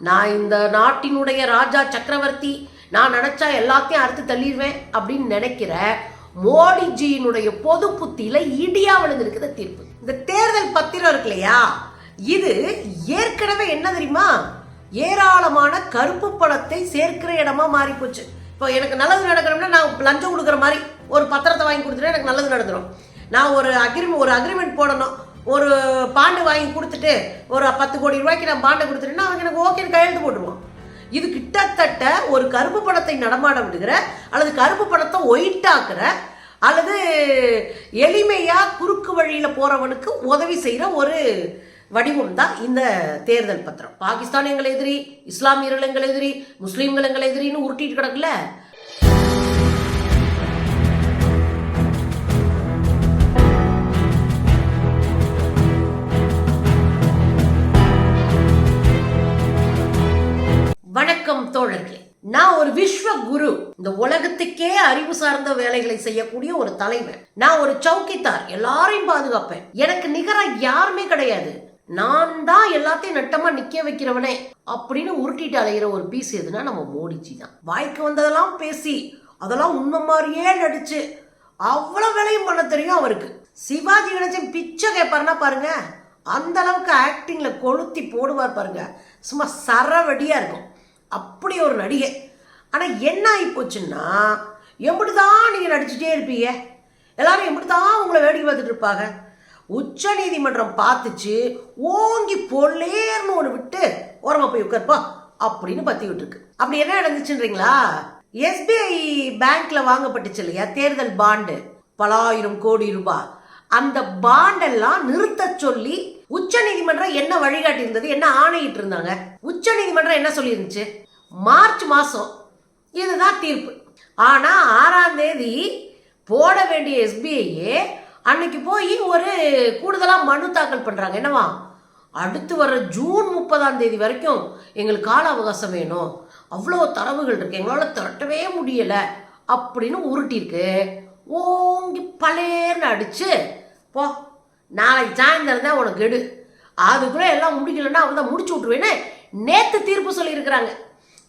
நான் இந்த நாட்டினுடைய ராஜா சக்கரவர்த்தி நான் நினச்சா எல்லாத்தையும் அறுத்து தள்ளிடுவேன் அப்படின்னு நினைக்கிற மோடிஜியினுடைய பொது புத்தியில இடியா விழுந்திருக்கிற தீர்ப்பு. இந்த தேர்தல் பத்திரம் இருக்கு இல்லையா? இது ஏற்கனவே என்ன தெரியுமா? ஏராளமான கருப்பு பணத்தை சேர்க்கிற இடமா மாறி போச்சு இப்போ எனக்கு நல்லது நடக்கணும்னா நான் லஞ்சம் கொடுக்குற மாதிரி ஒரு பத்திரத்தை வாங்கி கொடுத்துட்டா எனக்கு நல்லது நடந்துடும் நான் ஒரு அக்ரிமெண்ட் ஒரு அக்ரிமெண்ட் போடணும். ஒரு பாண்டு வாங்கி கொடுத்துட்டு ஒரு பத்து கோடி ரூபாய்க்கு நான் பாண்டை கொடுத்துட்டேன்னா அவங்க எனக்கு ஓகேன்னு கையெழுத்து போட்டுருவான் இது கிட்டத்தட்ட ஒரு கருப்பு பணத்தை நடமாட விடுகிற அல்லது கருப்பு பணத்தை ஒயிட்டாக்குற அல்லது எளிமையா குறுக்கு வழியில போறவனுக்கு உதவி செய்யற ஒரு வடிவம் தான் இந்த தேர்தல் பத்திரம். பாகிஸ்தான் எங்கள் எதிரி இஸ்லாமியர்கள் எங்கள் எதிரி முஸ்லீம்கள் எங்கள் எதிரின்னு உருட்டிட்டு கிடக்குல நான் ஒரு விஸ்வ குரு. இந்த உலகத்துக்கே அறிவு சார்ந்த வேலைகளை செய்யக்கூடிய ஒரு தலைவர் நான் ஒரு சௌக்கித்தார் எல்லாரையும் பாதுகாப்பேன். எனக்கு நிகரா யாருமே கிடையாது. நான் தான் எல்லாத்தையும் நட்டமா நிக்க வைக்கிறவனே அப்படின்னு உருட்டிட்டு அலைகிற ஒரு பீஸ் எதுனா நம்ம மோடிஜி தான். வாய்க்கு வந்ததெல்லாம் பேசி அதெல்லாம் உண்மை மாதிரியே நடிச்சு அவ்வளவு வேலையும் பண்ண தெரியும் அவருக்கு. சிவாஜி கணேசன் பிச்சை கேட்பாருன்னா பாருங்க அந்த அளவுக்கு ஆக்டிங்ல கொளுத்தி போடுவார் பாருங்க. சும்மா சரவடியா இருக்கும். அப்படி ஒரு நடிகை. ஆனால் என்ன ஆகிப்போச்சுன்னா எப்படி தான் நீங்கள் நடிச்சுட்டே இருப்பீங்க. எல்லாரும் எப்படி தான் உங்களை வேடிக்கை பார்த்துட்டு இருப்பாங்க. உச்ச நீதிமன்றம் பார்த்துச்சு ஓங்கி பொல்லேர்னு ஒன்று விட்டு ஓரமாக போய் உட்கார்ப்பா அப்படின்னு பற்றிக்கிட்டு இருக்கு. அப்படி என்ன நடந்துச்சுன்றீங்களா? எஸ்பிஐ பேங்க்ல வாங்கப்பட்டுச்சு இல்லையா தேர்தல் பாண்டு? பலாயிரம் கோடி ரூபாய். அந்த பாண்டெல்லாம் நிறுத்த சொல்லி உச்ச நீதிமன்றம் என்ன வழிகாட்டி இருந்தது என்ன ஆணையிட்டு இருந்தாங்க உச்ச நீதிமன்றம் என்ன சொல்லியிருந்துச்சு? மார்ச் மாதம் இதுதான் தீர்ப்பு. ஆனால் ஆறாம் தேதி போட வேண்டிய எஸ்பிஐயே அன்னைக்கு போய் ஒரு கூடுதலாக மனு தாக்கல் பண்ணுறாங்க என்னவா? அடுத்து வர ஜூன் முப்பதாம் தேதி வரைக்கும் எங்களுக்கு கால அவகாசம் வேணும். அவ்வளோ தரவுகள் இருக்கு. எங்களால் திரட்டவே முடியல அப்படின்னு உருட்டிருக்கு ஓங்கி பலேர்னு அடிச்சு போ. நாளைக்கு சாயந்தரம் தான் உனக்கு எடு அதுக்குள்ளே எல்லாம் முடிக்கலன்னா அவங்க தான் முடிச்சு விட்ருவேன்னு நேற்று தீர்ப்பு சொல்லியிருக்கிறாங்க.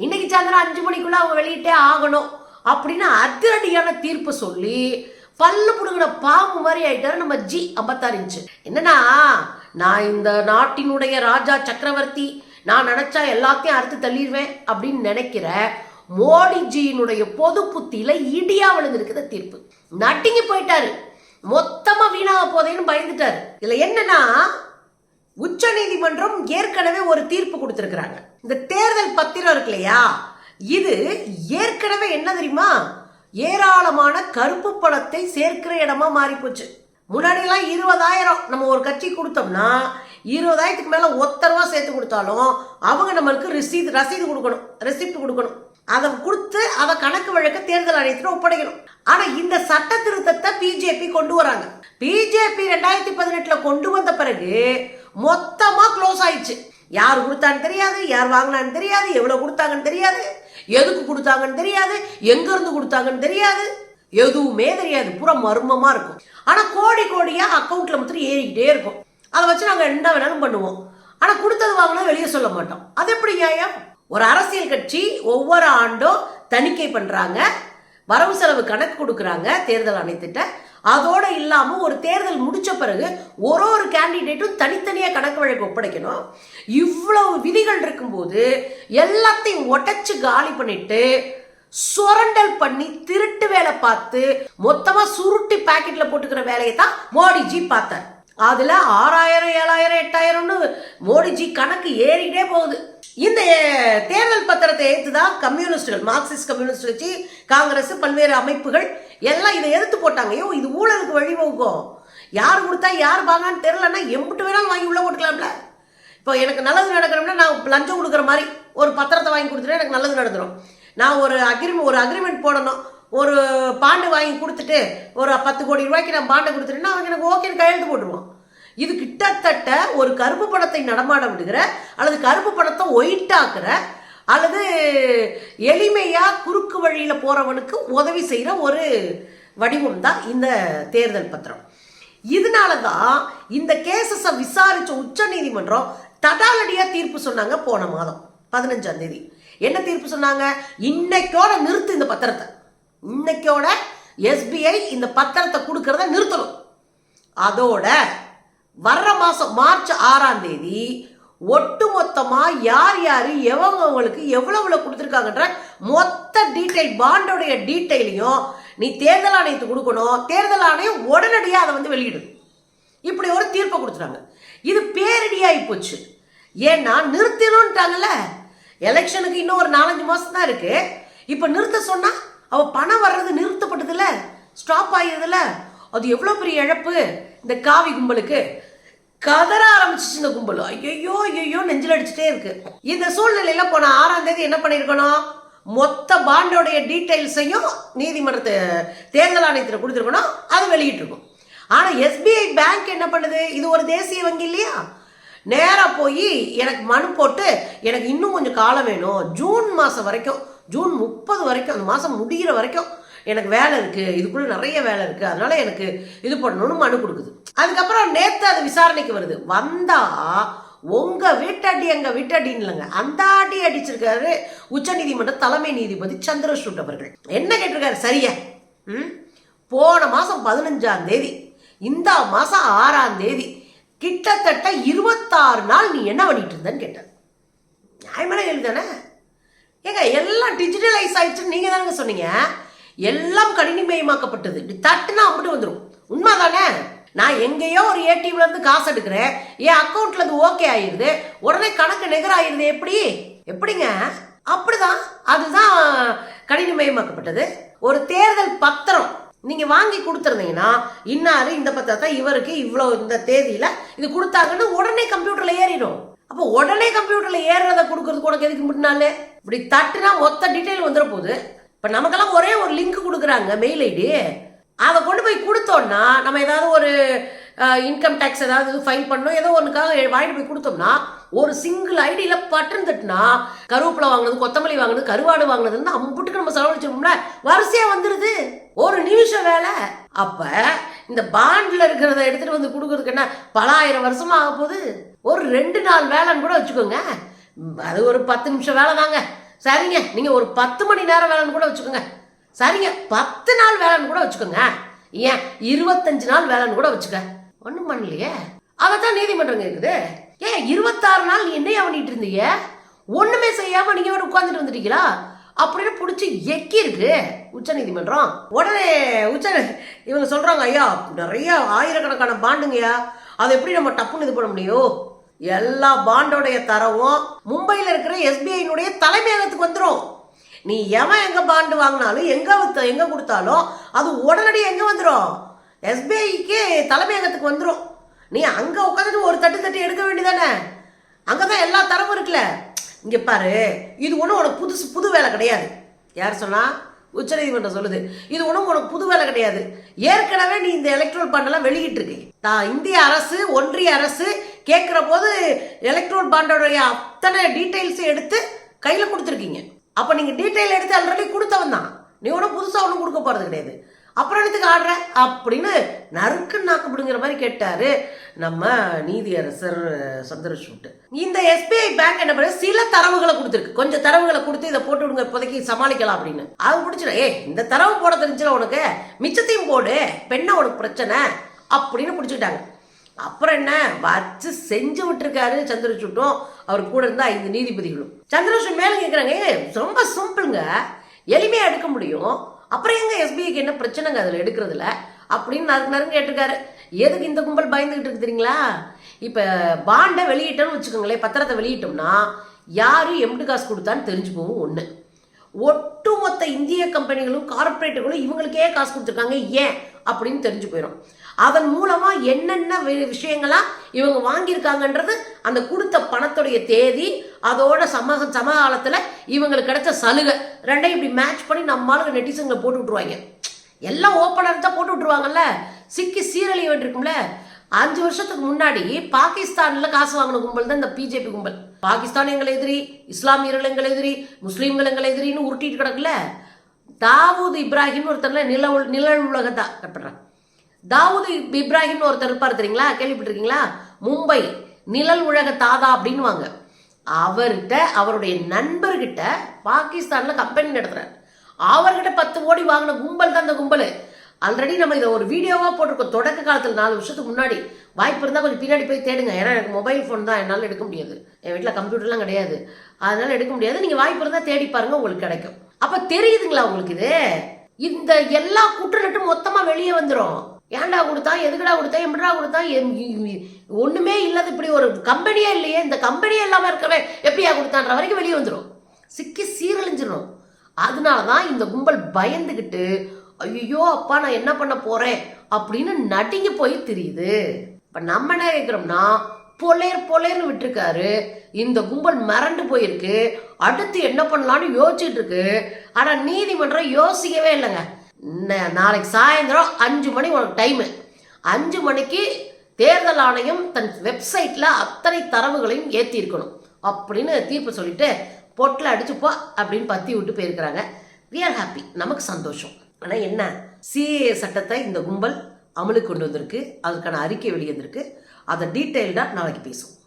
இன்னைக்கு சாயந்தரம் அஞ்சு மணிக்குள்ளே அவங்க வெளியிட்டே ஆகணும் அப்படின்னு அதிரடியான தீர்ப்பு சொல்லி பல்லு புடுங்கின பாம்பு மாதிரி ஆயிட்டாரு நம்ம ஜி ஐம்பத்தாறு இன்ச்சு. என்னன்னா நான் இந்த நாட்டினுடைய ராஜா சக்கரவர்த்தி நான் நினைச்சா எல்லாத்தையும் அறுத்து தள்ளிடுவேன் அப்படின்னு நினைக்கிற மோடிஜியினுடைய பொது புத்தியில இடியா விழுந்திருக்கிற தீர்ப்பு. நட்டிங்கி போயிட்டாரு. மொத்தமா வீணாக போதேன்னு பயந்துட்டாரு. இதுல என்னன்னா உச்ச நீதிமன்றம் ஏற்கனவே ஒரு தீர்ப்பு கொடுத்துருக்குறாங்க. இந்த தேர்தல் பத்திரம் இருக்கு இல்லையா? இது ஏற்கனவே என்ன தெரியுமா? ஏராளமான கருப்பு பணத்தை சேர்க்கிற இடமா மாறி போச்சு முன்னாடிலாம் இருபதாயிரம் நம்ம ஒரு கட்சி கொடுத்தோம்னா இருபதாயிரத்துக்கு மேலே ஒத்த ரூபா சேர்த்து கொடுத்தாலும் அவங்க நம்மளுக்கு ரிசீது ரசீது கொடுக்கணும். ரெசிப்ட் கொடுக்கணும். அதை கொடுத்து அதை கணக்கு வழக்க தேர்தல் ஆணையத்தில் ஒப்படைக்கணும். ஆனா இந்த சட்ட திருத்தத்தை பிஜேபி கொண்டு வராங்க. பிஜேபி ரெண்டாயிரத்தி பதினெட்டுல கொண்டு வந்த பிறகு மொத்தமா க்ளோஸ் ஆயிடுச்சு. யார் கொடுத்தான்னு தெரியாது யார் வாங்கினான்னு தெரியாது எவ்வளவு கொடுத்தாங்கன்னு தெரியாது எதுக்கு கொடுத்தாங்கன்னு தெரியாது எங்க இருந்து கொடுத்தாங்கன்னு தெரியாது எதுவுமே தெரியாது. பூரா மர்மமா இருக்கும். ஆனா கோடி கோடியா அக்கௌண்ட்ல மட்டும் ஏறிக்கிட்டே இருக்கும். அதை வச்சு நாங்க என்ன வேணாலும் பண்ணுவோம். ஆனா கொடுத்தது வாங்கினா வெளியே சொல்ல மாட்டோம். அது எப்படி நியாயம்? ஒரு அரசியல் கட்சி ஒவ்வொரு ஆண்டும் தணிக்கை பண்ணுறாங்க வரவு செலவு கணக்கு கொடுக்குறாங்க தேர்தல் ஆணையத்திட்ட அதோடு இல்லாமல் ஒரு தேர்தல் முடித்த பிறகு ஒரு ஒரு கேண்டிடேட்டும் தனித்தனியாக கணக்கு வழக்கு ஒப்படைக்கணும். இவ்வளவு விதிகள் இருக்கும்போது எல்லாத்தையும் உடைச்சு காலி பண்ணிட்டு சுரண்டல் பண்ணி திருட்டு வேலை பார்த்து மொத்தமாக சுருட்டி பாக்கெட்டில் போட்டுக்கிற வேலையை தான் மோடிஜி பார்த்தார். அதில் ஆறாயிரம் ஏழாயிரம் எட்டாயிரம்னு மோடிஜி கணக்கு ஏறிக்கிட்டே போகுது. இந்த தேர்தல் பத்திரத்தை ஏற்று தான் கம்யூனிஸ்டுகள் மார்க்சிஸ்ட் கம்யூனிஸ்ட் கட்சி காங்கிரஸ் பல்வேறு அமைப்புகள் எல்லாம் இதை எதிர்த்து போட்டாங்க. ஐயோ இது ஊழலுக்கு வழிவகுக்கும். யார் கொடுத்தா யார் வாங்கன்னு தெரிலன்னா எம்பிட்டு வேணாலும் வாங்கி உள்ள போட்டுக்கலாம்ல. இப்போ எனக்கு நல்லது நடக்கணும்னா நான் லஞ்சம் கொடுக்குற மாதிரி ஒரு பத்திரத்தை வாங்கி கொடுத்துட்டு எனக்கு நல்லது நடந்துடும் நான் ஒரு அக்ரிமெண்ட் ஒரு அக்ரிமெண்ட் போடணும். ஒரு பாண்டு வாங்கி கொடுத்துட்டு ஒரு பத்து கோடி ரூபாய்க்கு நான் பாண்டை கொடுத்துட்டேன்னா அவங்க எனக்கு ஓகேன்னு கையெழுத்து போட்டுருவோம் இது கிட்டத்தட்ட ஒரு கருப்பு பணத்தை நடமாட விடுகிற அல்லது கருப்பு பணத்தை ஒயிட்டாக்குற அல்லது எளிமையாக குறுக்கு வழியில் போகிறவனுக்கு உதவி செய்கிற ஒரு வடிவம் தான் இந்த தேர்தல் பத்திரம். இதனால தான் இந்த கேசஸை விசாரித்த உச்ச நீதிமன்றம் தீர்ப்பு சொன்னாங்க போன மாதம் பதினஞ்சாம் தேதி. என்ன தீர்ப்பு சொன்னாங்க? இன்னைக்கோட நிறுத்து இந்த பத்திரத்தை. இன்னைக்கோட எஸ்பிஐ இந்த பத்திரத்தை கொடுக்கறத நிறுத்தணும். அதோட வர்ற மாதம் மார்ச் ஆறாம் தேதி ஒட்டுமொத்தமா யார் யார் எவங்கவங்களுக்கு எவ்வளவு கொடுத்துருக்காங்கன்ற மொத்த டீட்டெயில் பாண்டோடைய டீட்டெயிலையும் நீ தேர்தல் ஆணையத்துக்கு கொடுக்கணும். தேர்தல் ஆணையம் உடனடியாக அதை வந்து வெளியிடும். இப்படி ஒரு தீர்ப்பை கொடுத்துட்டாங்க. இது பேரடியாகி போச்சு. ஏன்னா நிறுத்தணும்ட்டாங்கல்ல எலெக்ஷனுக்கு இன்னும் ஒரு நாலஞ்சு மாதம் தான் இருக்கு. இப்போ நிறுத்த சொன்னால் அவள் பணம் வர்றது நிறுத்தப்பட்டதில்ல ஸ்டாப் ஆகியதில்ல அது எவ்வளோ பெரிய இழப்பு. இந்த காவி கும்பலுக்கு. கதற ஆரம்பிச்சிச்சு இந்த கும்பல். ஐயோ ஐயோ நெஞ்சில் அடிச்சுட்டே இருக்கு. இந்த சூழ்நிலையில போன ஆறாம் தேதி என்ன பண்ணியிருக்கணும் மொத்த பாண்டோடைய டீட்டெயில்ஸையும் நீதிமன்றத்தை தேர்தல் ஆணையத்தில் கொடுத்துருக்கணும். அது வெளியிட்டிருக்கும் ஆனால் எஸ்பிஐ பேங்க் என்ன பண்ணுது? இது ஒரு தேசிய வங்கி இல்லையா? நேராக போய் எனக்கு மனு போட்டு எனக்கு இன்னும் கொஞ்சம் காலம் வேணும். ஜூன் மாதம் வரைக்கும் ஜூன் முப்பது வரைக்கும் அந்த மாதம் முடிகிற வரைக்கும் எனக்கு வேலை இருக்குது இதுக்குள்ளே நிறைய வேலை இருக்குது அதனால எனக்கு இது பண்ணணும்னு மனு கொடுக்குது. அதுக்கப்புறம் நேற்று அது விசாரணைக்கு வருது. வந்தால் உங்கள் வீட்டடி எங்கள் வீட்டடின்னு இல்லைங்க. அந்த அடி அடிச்சிருக்காரு உச்சநீதிமன்ற தலைமை நீதிபதி சந்திரசூட் அவர்கள். என்ன கேட்டிருக்காரு? சரியா? ம்? போன மாதம் பதினஞ்சாம் தேதி. இந்த மாதம் ஆறாம் தேதி. கிட்டத்தட்ட இருபத்தாறு நாள் நீ என்ன பண்ணிட்டு இருந்தன்னு கேட்டார். நியாயமான கேள்வி தானே ஏங்க எல்லாம் டிஜிட்டலைஸ் ஆயிடுச்சுன்னு நீங்க தானங்க சொன்னீங்க? எல்லாம் கணினிமயமாக்கப்பட்டது. இப்படி தட்டுனா அப்படி வந்துடும் உண்மைதானே? நான் எங்கேயோ ஒரு ஏடிஎம்ல இருந்து காசு எடுக்கிறேன். என் அக்கௌண்ட்ல அது ஓகே ஆயிடுது. உடனே கணக்கு நிகர் ஆயிடுது எப்படி? எப்படிங்க? அப்படிதான். அதுதான் கணினிமயமாக்கப்பட்டது. ஒரு தேர்தல் பத்திரம் நீங்க வாங்கி கொடுத்துருந்தீங்கன்னா இன்னாரு இந்த பத்திரத்தை இவருக்கு இவ்வளவு இந்த தேதியில இது கொடுத்தாங்கன்னு உடனே கம்ப்யூட்டர்ல ஏறிடும். அப்போ உடனே கம்ப்யூட்டர்ல ஏறுறத கொடுக்கறதுக்கு உனக்கு எதுக்கு முன்னாலே? இப்படி தட்டுனா மொத்த டீட்டெயில் வந்துட போகுது இப்போ நமக்கெல்லாம் ஒரே ஒரு லிங்க் கொடுக்குறாங்க மெயில் ஐடி அதை கொண்டு போய் கொடுத்தோம்னா நம்ம ஏதாவது ஒரு இன்கம் டேக்ஸ் ஏதாவது ஃபைல் பண்ணணும் ஏதோ ஒன்றுக்காக வாங்கிட்டு போய் கொடுத்தோம்னா ஒரு சிங்கிள் ஐடியில் பட்டன் தட்டுனா கருவேப்பிலை வாங்கினது கொத்தமல்லி வாங்கினது கருவாடு வாங்கினதுன்னு அம்புட்டுக்கு நம்ம செலவழிச்சோம்ல வரிசையாக வந்துடுது ஒரு நிமிஷம் வேலை. அப்போ இந்த பாண்டில் இருக்கிறத எடுத்துகிட்டு வந்து கொடுக்கறதுக்கு என்ன பல ஆயிரம் வருஷமாக ஆக போகுது? ஒரு ரெண்டு நாள் வேலைன்னு கூட வச்சுக்கோங்க. அது ஒரு பத்து நிமிஷம் வேலை தாங்க. சரிங்க. நீங்கள் ஒரு பத்து மணி நேரம் வேலைன்னு கூட வச்சுக்கோங்க. சரிங்க. பத்து நாள் வேலைன்னு கூட வச்சுக்கோங்க. ஏன்? இருபத்தஞ்சு நாள் வேலைன்னு கூட வச்சுக்க. ஒன்றும் பண்ணலையே. அதைத்தான் நீதிமன்றம் இருக்குது. ஏன்? இருபத்தாறு நாள் நீ என்னையா பண்ணிட்டு இருந்தீங்க? ஒன்றுமே செய்யாமல் நீங்கள் ஒரு உட்காந்துட்டு வந்துட்டீங்களா? அப்படின்னு பிடிச்சி எக்கி இருக்கு உச்ச நீதிமன்றம். உடனே உச்ச இவங்க சொல்கிறாங்க ஐயா நிறைய ஆயிரக்கணக்கான பாண்டுங்கய்யா. அதை எப்படி நம்ம டப்புன்னு இது பண்ண முடியும்? எல்லா பாண்டோடைய தரவும் மும்பையில் இருக்கிற எஸ்பிஐனுடைய தலைமையகத்துக்கு வந்துடும் நீ எவன் எங்க பாண்டு வாங்கினாலும் எங்க வித்த எங்க கொடுத்தாலும் அது உடனடியாக எங்க வந்துடும் எஸ்பிஐக்கு தலைமையகத்துக்கு வந்துடும் நீ அங்க உட்காந்துட்டு ஒரு தட்டு தட்டி எடுக்க வேண்டியதானே? அங்கதான் எல்லா தரவும் இருக்குல்ல. இங்க பாரு இது ஒன்றும் உனக்கு புதுசு புது வேலை கிடையாது. யார் சொன்னா? உச்சநீதிமன்றம் சொல்லுது. இது ஒன்றும் உனக்கு புது வேலை கிடையாது. ஏற்கனவே நீ இந்த எலக்ட்ரோல் பாண்டெல்லாம் வெளியிட்டு இருக்கு இந்திய அரசு ஒன்றிய அரசு கேட்குற போது எலக்ட்ரோல் பாண்டோடைய அத்தனை டீட்டெயில்ஸையும் எடுத்து கையில் கொடுத்துருக்கீங்க. அப்போ நீங்கள் டீட்டெயில் எடுத்து ஆல்ரெடி கொடுத்தவன் தான். நீ ஒன்றும் புதுசாக ஒன்றும் கொடுக்க போகிறது கிடையாது. அப்புறம் எடுத்துக்கு ஆடுற? அப்படின்னு நறுக்கு நாக்கப்படுங்கிற மாதிரி கேட்டாரு நம்ம நீதியரசர் சந்திரசூட்டு இந்த எஸ்பிஐ பேங்க் என்ன பண்ண? சில தரவுகளை கொடுத்துருக்கு. கொஞ்சம் தரவுகளை கொடுத்து இதை போட்டு விடுங்க இப்போதைக்கு சமாளிக்கலாம் அப்படின்னு. அது பிடிச்சிடும் ஏ இந்த தரவு போட தெரிஞ்சிட உனக்கு மிச்சத்தையும் போடு. பெண்ணை உனக்கு பிரச்சனை அப்படின்னு பிடிச்சிக்கிட்டாங்க அப்புறம் என்ன? வச்சு செஞ்சு விட்டுருக்காரு சந்திரசூட்டும் அவர் கூட இருந்த ஐந்து நீதிபதிகளும். சந்திரசூட் மேலே கேட்குறாங்க ரொம்ப சிம்பிளுங்க. எளிமையாக எடுக்க முடியும். அப்புறம் எங்க எஸ்பிஐக்கு என்ன பிரச்சனைங்க அதில் எடுக்கிறதுல? அப்படின்னு நறுக்கு நறுங்க கேட்டிருக்காரு. எதுக்கு இந்த கும்பல் பயந்துகிட்டு இருக்கு தெரியுங்களா? இப்போ பாண்டை வெளியிட்டோம்னு வச்சுக்கோங்களேன் பத்திரத்தை வெளியிட்டோம்னா யாரும் எம்டு காசு கொடுத்தான்னு தெரிஞ்சு போகும் ஒன்று ஒட்டுமொத்த இந்திய கம்பெனிகளும் கார்ப்பரேட்டுகளும் இவங்களுக்கே காசு கொடுத்துருக்காங்க. ஏன்? அப்படின்னு தெரிஞ்சு போயிடும் அதன் மூலமாக என்னென்ன வி- விஷயங்களா இவங்க வாங்கியிருக்காங்கன்றது அந்த கொடுத்த பணத்துடைய தேதி அதோட சம சமகாலத்தில் இவங்களுக்கு கிடைச்ச சலுகை ரெண்டையும் இப்படி மேட்ச் பண்ணி நம்மளுக்கு நெட்டிசன்களை போட்டு விட்ருவாங்க எல்லாம் ஓப்பனர் தான் போட்டு விட்ருவாங்கல்ல சிக்கி சீரழிய வேண்டியிருக்கும்ல? அஞ்சு வருஷத்துக்கு முன்னாடி பாகிஸ்தானில் காசு வாங்கின கும்பல் தான் இந்த பிஜேபி கும்பல். பாகிஸ்தான் எங்களை எதிரி இஸ்லாமியர்கள் எங்களை எதிரி முஸ்லீம்கள் எங்களை எதிரின்னு உருட்டிட்டு கிடக்குல. தாவூத் இப்ராஹிம் ஒருத்தர்ல நில நிழல் உலகத்தா கட்டுறான். தாவூத் இப்- இப்ராஹிம்னு ஒருத்தர் இருப்பார் தெரியுங்களா? கேள்விப்பட்டிருக்கீங்களா? மும்பை நிழல் உலக தாதா அப்படின்னுவாங்க. அவர்கிட்ட அவருடைய நண்பர்கிட்ட பாகிஸ்தானில் கம்பெனி நடத்துகிறார் அவர்கிட்ட பத்து கோடி வாங்கின கும்பல் தான் அந்த கும்பல். ஆல்ரெடி நம்ம இதை ஒரு வீடியோவாக போட்டிருக்கோம். தொடக்க காலத்தில் நாலு வருஷத்துக்கு முன்னாடி வாய்ப்பு இருந்தால் கொஞ்சம் பின்னாடி போய் தேடுங்க. ஏன்னா எனக்கு மொபைல் ஃபோன் தான். என்னால் எடுக்க முடியாது. என் வீட்டில் கம்ப்யூட்டர்லாம் கிடையாது. அதனால எடுக்க முடியாது. நீங்கள் வாய்ப்பு இருந்தால் தேடி பாருங்க உங்களுக்கு கிடைக்கும். அப்போ தெரியுதுங்களா உங்களுக்கு இது? இந்த எல்லா குற்றநட்டும் மொத்தமாக வெளியே வந்துடும் ஏன்டா கொடுத்தா? எதுக்குடா கொடுத்தா? எப்படிடா கொடுத்தா? ஒன்றுமே இல்லாத இப்படி ஒரு கம்பெனியே இல்லையே. இந்த கம்பெனியே இல்லாமல் இருக்கவே எப்படியா கொடுத்தான்ற வரைக்கும் வெளியே வந்துடும் சிக்கி சீரழிஞ்சிடும் அதனால தான் இந்த கும்பல் பயந்துக்கிட்டு ஐயோ அப்பா நான் என்ன பண்ண போறேன்? அப்படின்னு நடுங்கி போய் தெரியுது. இப்ப நம்ம என்ன கேட்கிறோம்னா பொலேர் பொலேர்னு விட்டுருக்காரு. இந்த கும்பல் மிரண்டு போயிருக்கு. அடுத்து என்ன பண்ணலாம்னு யோசிச்சுட்டு இருக்கு ஆனா நீதிமன்றம் யோசிக்கவே இல்லைங்க. நாளைக்கு சாயந்தரம் அஞ்சு மணி உனக்கு டைமு அஞ்சு மணிக்கு தேர்தல் ஆணையம் தன் வெப்சைட்டில் அத்தனை தரவுகளையும் ஏற்றிருக்கணும் அப்படின்னு தீர்ப்பு சொல்லிட்டு பொட்டில் அடிச்சுப்போ அப்படின்னு பத்தி விட்டு போயிருக்கிறாங்க. வி ஆர் ஹாப்பி நமக்கு சந்தோஷம். ஆனால் என்ன? சிஏ சட்டத்தை இந்த கும்பல் அமலுக்கு கொண்டு வந்திருக்கு. அதுக்கான அறிக்கை வெளியே வந்திருக்கு அதை டீட்டெயில்டாக நாளைக்கு பேசுவோம்.